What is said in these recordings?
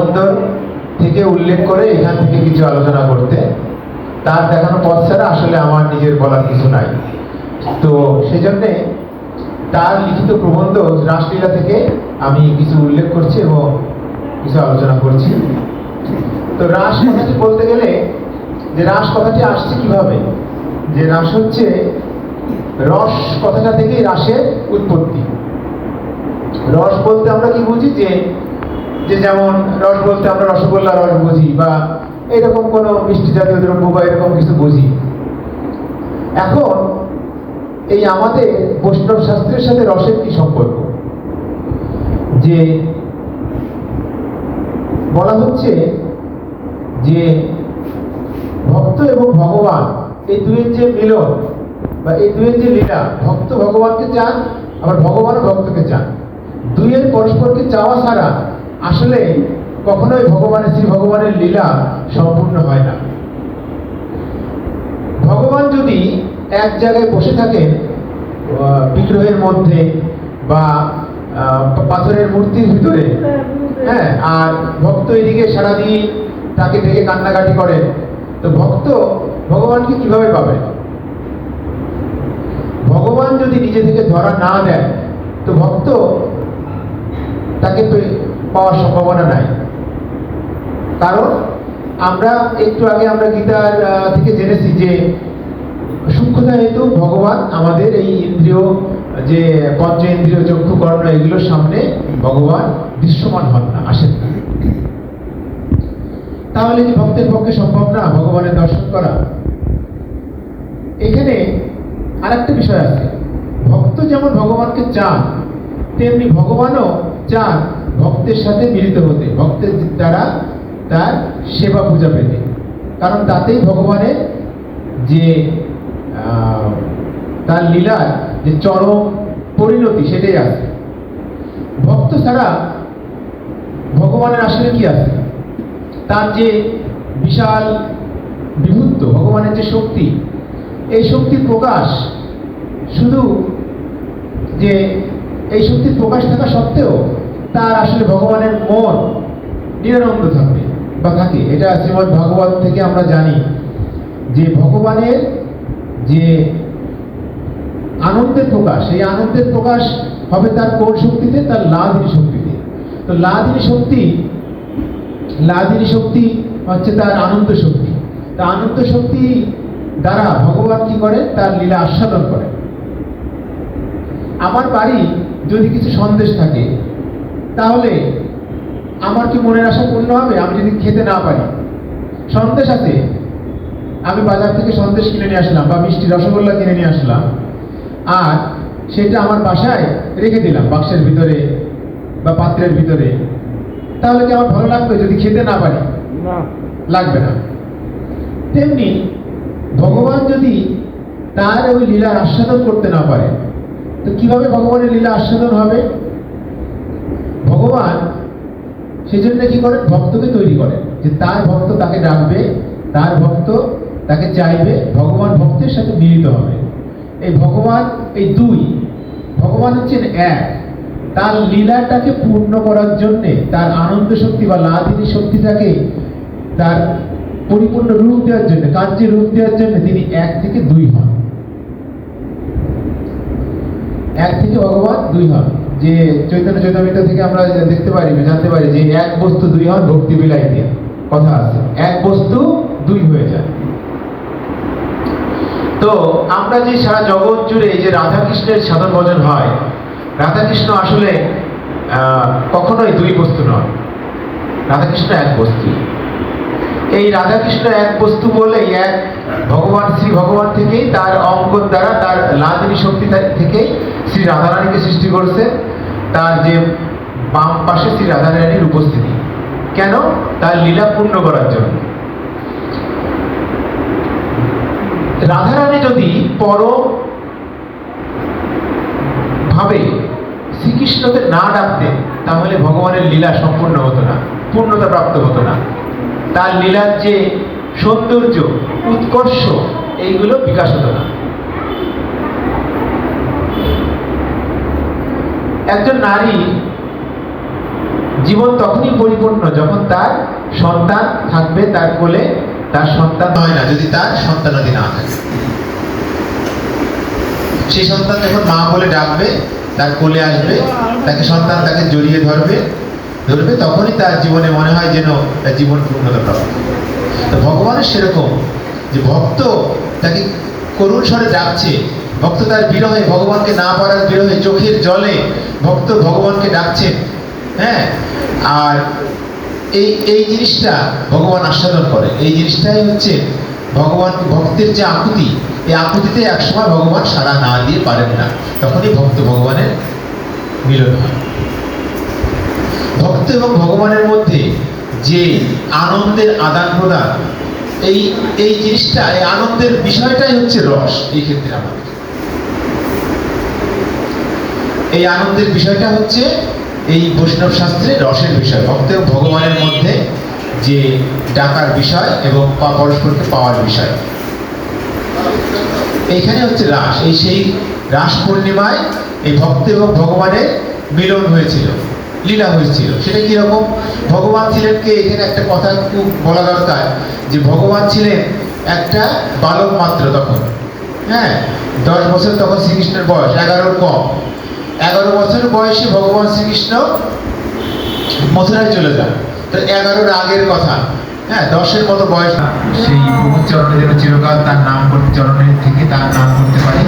বন্দর থেকে উল্লেখ করে এখান থেকে কিছু আলোচনা করতে। তার দেখানো পথ ছাড়া আসলে আমার নিজের বলার কিছু নাই। তো সেজন্যে তার লিখিত প্রবন্ধ রাসলীলা থেকে আমি কিছু উল্লেখ করছি এবং কিছু আলোচনা করছি। তো রাস কথাটি বলতে গেলে যে রাস কথাটি আসছে কীভাবে? যে রাস হচ্ছে রস কথাটা থেকেই রাসের উৎপত্তি। রস বলতে আমরা কি বুঝি? যে যে যেমন রস বলতে আমরা রসগোল্লা রস বুঝি বা এরকম কোনো মিষ্টি জাতীয় দ্রব্য বা এরকম কিছু বুঝি। এখন এই আমাদের বৈষ্ণব শাস্ত্রের সাথে রসের কি সম্পর্ক? যে বলা হচ্ছে যে ভক্ত এবং ভগবান, এই দুয়ের যে মিলন বা এই দুয়ের যে লীলা, ভক্ত ভগবানকে চান, আবার ভগবানও ভক্তকে চান। দুইয়ের পরস্পরকে চাওয়া ছাড়া আসলে কখনোই ভগবানের শ্রী ভগবানের লীলা সম্পূর্ণ হয় না। ভগবান যদি এক জায়গায় বসে থাকেন বিগ্রহের মধ্যে বা পাথরের মূর্তির ভিতরে হ্যাঁ আর ভক্ত এদিকে সারাদিন তাকে ডেকে কান্নাকাটি করে তো ভক্ত ভগবানকে কীভাবে পাবে? ভগবান যদি নিজে থেকে ধরা না দেয় তো ভক্ত তাকে পাওয়ার সম্ভাবনা নাই। কারণ আমরা একটু আগে আমরা গীতার থেকে জেনেছি যে সূক্ষ্মতা হেতু ভগবান আমাদের এই ইন্দ্রিয়, যে পঞ্চ ইন্দ্রিয়, চক্ষু, কর্ণ এগুলোর সামনে ভগবান দৃশ্যমান হন না, আসেন না। তাহলে কি ভক্তের পক্ষে সম্ভব না ভগবানের দর্শন করা? এখানে আরেকটা বিষয় আছে। ভক্ত যেমন ভগবানকে চান, তেমনি ভগবানও চান ভক্তের সাথে মিলিত হতে, ভক্তের দ্বারা তার সেবা পূজা পেতে। কারণ তাতেই ভগবানের যে তার লীলার যে চরম পরিণতি সেটাই আছে। ভক্ত ছাড়া ভগবানের আসলে কি আছে? তার যে বিশাল বিভূত ভগবানের যে শক্তি, এই শক্তির প্রকাশ শুধু যে, এই শক্তির প্রকাশ থাকা সত্ত্বেও তার আসলে ভগবানের মন নিরানন্দ থাকবে বা থাকে। এটা শ্রীমদ ভাগবত থেকে আমরা জানি যে ভগবানের যে আনন্দের প্রকাশ এই আনন্দের প্রকাশ হবে তার কোন শক্তিতে? তার লাদিনী শক্তিতে। তো লাদিনী শক্তি লাদিনী শক্তি হচ্ছে তার আনন্দ শক্তি। তা আনন্দ শক্তি দ্বারা ভগবান কি করে তার লীলা আস্বাদন করে আমার বাড়ি যদি কিছু সন্দেশ থাকে তাহলে আমার কি মনের আশা পূর্ণ হবে? আমি যদি খেতে না পারি। সন্দেশ আছে। আমি বাজার থেকে সন্দেশ কিনে নিয়ে আসলাম বা মিষ্টি রসগোল্লা কিনে নিয়ে আসলাম। আর সেটা আমার বাসায় রেখে দিলাম বাক্সের ভিতরে বা পাত্রের ভিতরে। তাহলে কি আমার ভালো লাগবে যদি খেতে না পারি? না। লাগবে না। তেমনি ভগবান যদি তার ওই লীলার আস্বাদন করতে না পারে তো কীভাবে ভগবানের লীলা আস্বাদন হবে? ভগবান, সেজন্য কি করেন ভক্তকে তৈরি করেন যে তার ভক্ত তাকে ডাকবে, তার ভক্ত তাকে চাইবে, ভগবান ভক্তের সাথে মিলিত হবে। এই ভগবান, এই দুই, ভগবান হচ্ছেন এক। তার লীলাটাকে পূর্ণ করার জন্যে, তার আনন্দ শক্তি বা লাদিনী শক্তিটাকে তার পরিপূর্ণ রূপ দেওয়ার জন্য কার্যে রূপ দেওয়ার জন্য তিনি এক থেকে দুই হন। এক থেকে ভগবান দুই হন। যে চৈতন্য চৈতন্য থেকে আমরা দেখতে পারি জানতে পারি যে এক বস্তু দুই হন ভক্তি বিলাইতে কথা আছে। এক বস্তু দুই হয়ে যায়। তো আমরা যে সারা জগৎ জুড়ে যে রাধা কৃষ্ণের সাধন ভজন হয় রাধা কৃষ্ণ আসলে কখনোই দুই বস্তু নয়। রাধা কৃষ্ণ এক বস্তু। এই রাধা কৃষ্ণ এক বস্তু বলেই এক ভগবান, শ্রী ভগবান থেকেই তার অঙ্গ দ্বারা, তার লাদিনী শক্তি থেকেই শ্রী রাধারানীকে সৃষ্টি করছে। তার যে বাম পাশে শ্রী রাধারানীর উপস্থিতি। কেন? তার লীলা পূর্ণ করার জন্য। রাধারানী যদি পরম ভাবে শ্রীকৃষ্ণকে না ডাকতেন তাহলে ভগবানের লীলা সম্পূর্ণ হতো না, পূর্ণতা প্রাপ্ত হতো না। তার লীলার যে সৌন্দর্য, উৎকর্ষ, এইগুলো বিকাশ হতো না। একজন নারী জীবন তখনই পরিপূর্ণ যখন তার সন্তান থাকবে তার কোলে, তার সন্তান হয় না, যদি তার সন্তানাদি না থাকে। সেই সন্তান যখন মা বলে ডাকবে, তার কোলে আসবে, তাকে সন্তান তাকে জড়িয়ে ধরবে ধরবে, তখনই তার জীবনে মনে হয় যেন তার জীবন পূর্ণতা প্রাপ্ত। তো ভগবানের সেরকম যে ভক্ত তাকে করুণ স্বরে ডাকছে ভক্ত তার বিরহে ভগবানকে না পারার বিরহে চোখের জলে ভক্ত ভগবানকে ডাকছেন হ্যাঁ? আর এই এই জিনিসটা ভগবান আস্বাদন করে। এই জিনিসটাই হচ্ছে ভগবান, ভক্তের যে আকুতি, এই আকুতিতে একসময় ভগবান সারা না দিয়ে পারেন না। তখনই ভক্ত ভগবানের মিলন হয়। ভক্ত এবং ভগবানের মধ্যে যে আনন্দের আদান প্রদান, এই এই জিনিসটা, এই আনন্দের বিষয়টাই হচ্ছে রস এই ক্ষেত্রে আমাদের। এই আনন্দের বিষয়টা হচ্ছে এই বৈষ্ণব শাস্ত্রে রসের বিষয় ভক্ত ভগবানের মধ্যে যে ডাকার বিষয় এবং পরস্পরকে পাওয়ার বিষয়। এইখানে হচ্ছে রাস, এই সেই রাস পূর্ণিমায় এই ভক্ত এবং ভগবানের মিলন হয়েছিল, লীলা হয়েছিল। সেটা কীরকম? ভগবান ছিলেন কে? এখানে একটা কথা খুব বলা দরকার যে ভগবান ছিলেন একটা বালক মাত্র তখন। হ্যাঁ দশ বছর তখন শ্রীকৃষ্ণের বয়স, এগারোর কম। এগারো বছর বয়সে ভগবান শ্রীকৃষ্ণ মথুরায় চলে যান। তো এগারোর আগের কথা। হ্যাঁ দশের মতো বয়স সেই প্রভুর চরণে যেন চিরকাল তার নাম করতে চরণে থেকে তার নাম করতে পারি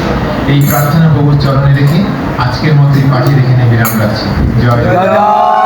এই প্রার্থনা প্রভুর চরণে রেখে আজকের মধ্যে এই পাঠিয়ে রেখে নেবে রাখছি জয়। জয়।